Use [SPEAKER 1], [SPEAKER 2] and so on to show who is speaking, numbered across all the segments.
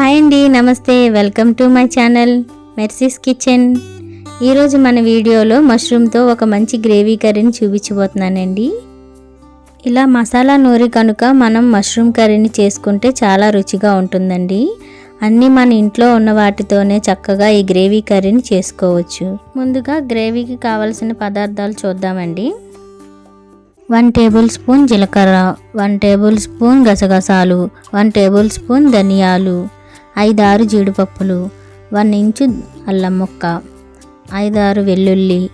[SPEAKER 1] Hi అండి నమస్తే welcome to my channel Mercy's kitchen. ఈరోజు మన వీడియోలో మష్రూమ్తో ఒక మంచి గ్రేవీ కర్రీని చూపించబోతున్నానండి. ఇలా మసాలా నూరి కనుక మనం మష్రూమ్ కర్రీని చేసుకుంటే చాలా రుచిగా ఉంటుందండి. అన్నీ మన ఇంట్లో ఉన్న వాటితోనే చక్కగా ఈ గ్రేవీ కర్రీని చేసుకోవచ్చు. ముందుగా గ్రేవీకి కావలసిన పదార్థాలు చూద్దామండి. వన్ టేబుల్ స్పూన్ జీలకర్ర వన్ టేబుల్ స్పూన్ గసగసాలు వన్ టేబుల్ స్పూన్ ధనియాలు ఐదారు జీడిపప్పులు వన్ ఇంచు అల్లం ముక్క ఐదారు వెల్లుల్లి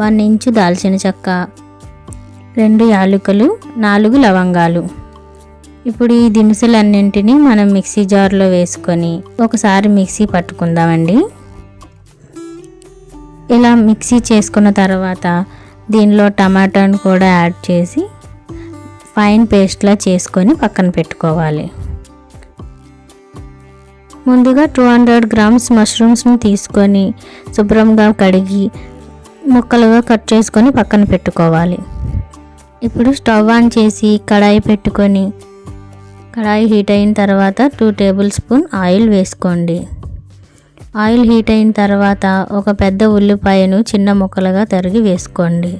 [SPEAKER 1] వన్ ఇంచు దాల్చిన చెక్క రెండు యాలకులు నాలుగు లవంగాలు. ఇప్పుడు ఈ దినుసులన్నింటినీ మనం మిక్సీ జార్లో వేసుకొని ఒకసారి మిక్సీ పట్టుకుందామండి. ఇలా మిక్సీ చేసుకున్న తర్వాత దీనిలో టమాటాను కూడా యాడ్ చేసి ఫైన్ పేస్ట్లా చేసుకొని పక్కన పెట్టుకోవాలి. ముందుగా టూ హండ్రెడ్ గ్రామ్స్ మష్రూమ్స్ని తీసుకొని శుభ్రంగా కడిగి ముక్కలుగా కట్ చేసుకొని పక్కన పెట్టుకోవాలి. ఇప్పుడు స్టవ్ ఆన్ చేసి కడాయి పెట్టుకొని కడాయి హీట్ అయిన తర్వాత టూ టేబుల్ స్పూన్ ఆయిల్ వేసుకోండి. ఆయిల్ హీట్ అయిన తర్వాత ఒక పెద్ద ఉల్లిపాయను చిన్న ముక్కలుగా తరిగి వేసుకోండి.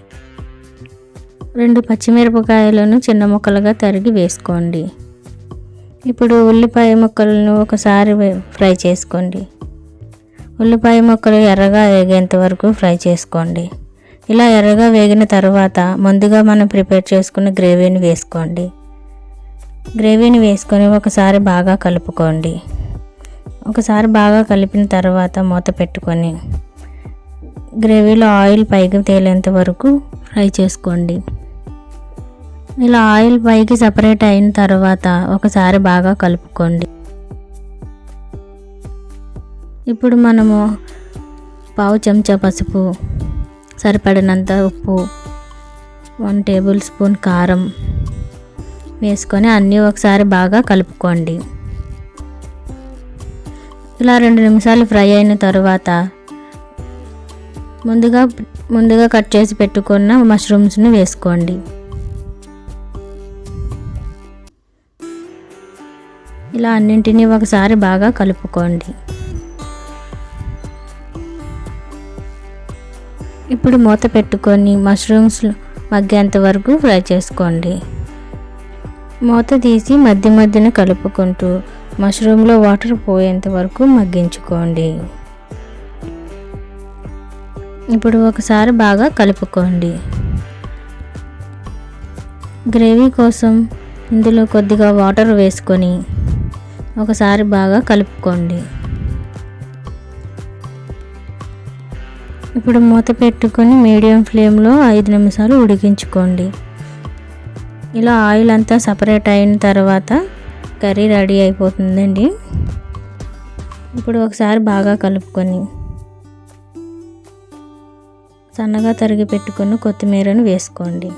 [SPEAKER 1] రెండు పచ్చిమిరపకాయలను చిన్న ముక్కలుగా తరిగి వేసుకోండి. ఇప్పుడు ఉల్లిపాయ ముక్కలను ఒకసారి ఫ్రై చేసుకోండి. ఉల్లిపాయ ముక్కలు ఎర్రగా వేగేంత వరకు ఫ్రై చేసుకోండి. ఇలా ఎర్రగా వేగిన తర్వాత ముందుగా మనం ప్రిపేర్ చేసుకున్న గ్రేవీని వేసుకోండి. గ్రేవీని వేసుకొని ఒకసారి బాగా కలుపుకోండి. ఒకసారి బాగా కలిపిన తర్వాత మూత పెట్టుకొని గ్రేవీలో ఆయిల్ పైకి తేలేంత వరకు ఫ్రై చేసుకోండి. ఇలా ఆయిల్ పైకి సపరేట్ అయిన తర్వాత ఒకసారి బాగా కలుపుకోండి. ఇప్పుడు మనము పావు చెంచా పసుపు సరిపడినంత ఉప్పు వన్ టేబుల్ స్పూన్ కారం వేసుకొని అన్నీ ఒకసారి బాగా కలుపుకోండి. ఇలా రెండు నిమిషాలు ఫ్రై అయిన తర్వాత ముందుగా ముందుగా కట్ చేసి పెట్టుకున్న మష్రూమ్స్ని వేసుకోండి. ఇలా అన్నింటినీ ఒకసారి బాగా కలుపుకోండి. ఇప్పుడు మూత పెట్టుకొని మష్రూమ్స్ మగ్గేంత వరకు ఫ్రై చేసుకోండి. మూత తీసి మధ్య మధ్యన కలుపుకుంటూ మష్రూమ్లో వాటర్ పోయేంత వరకు మగ్గించుకోండి. ఇప్పుడు ఒకసారి బాగా కలుపుకోండి. గ్రేవీ కోసం ఇందులో కొద్దిగా వాటర్ వేసుకొని ఒకసారి బాగా కలుపుకోండి. ఇప్పుడు మూత పెట్టుకొని మీడియం ఫ్లేమ్లో ఐదు నిమిషాలు ఉడికించుకోండి. ఇలా ఆయిల్ అంతా సపరేట్ అయిన తర్వాత కర్రీ రెడీ అయిపోతుందండి. ఇప్పుడు ఒకసారి బాగా కలుపుకొని సన్నగా తరిగి పెట్టుకుని కొత్తిమీరను వేసుకోండి.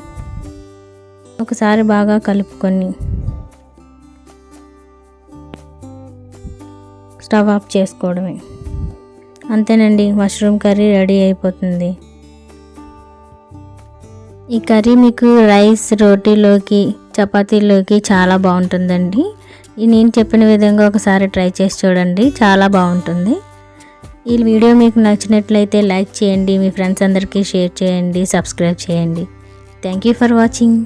[SPEAKER 1] ఒకసారి బాగా కలుపుకొని స్టవ్ ఆఫ్ చేసుకోవడమే. అంతేనండి మష్రూమ్ కర్రీ రెడీ అయిపోతుంది. ఈ కర్రీ మీకు రైస్ రోటీలోకి చపాతీలోకి చాలా బాగుంటుందండి. ఈ నేను చెప్పిన విధంగా ఒకసారి ట్రై చేసి చూడండి చాలా బాగుంటుంది. ఈ వీడియో మీకు నచ్చినట్లయితే లైక్ చేయండి మీ ఫ్రెండ్స్ అందరికీ షేర్ చేయండి సబ్స్క్రైబ్ చేయండి. Thank you for watching.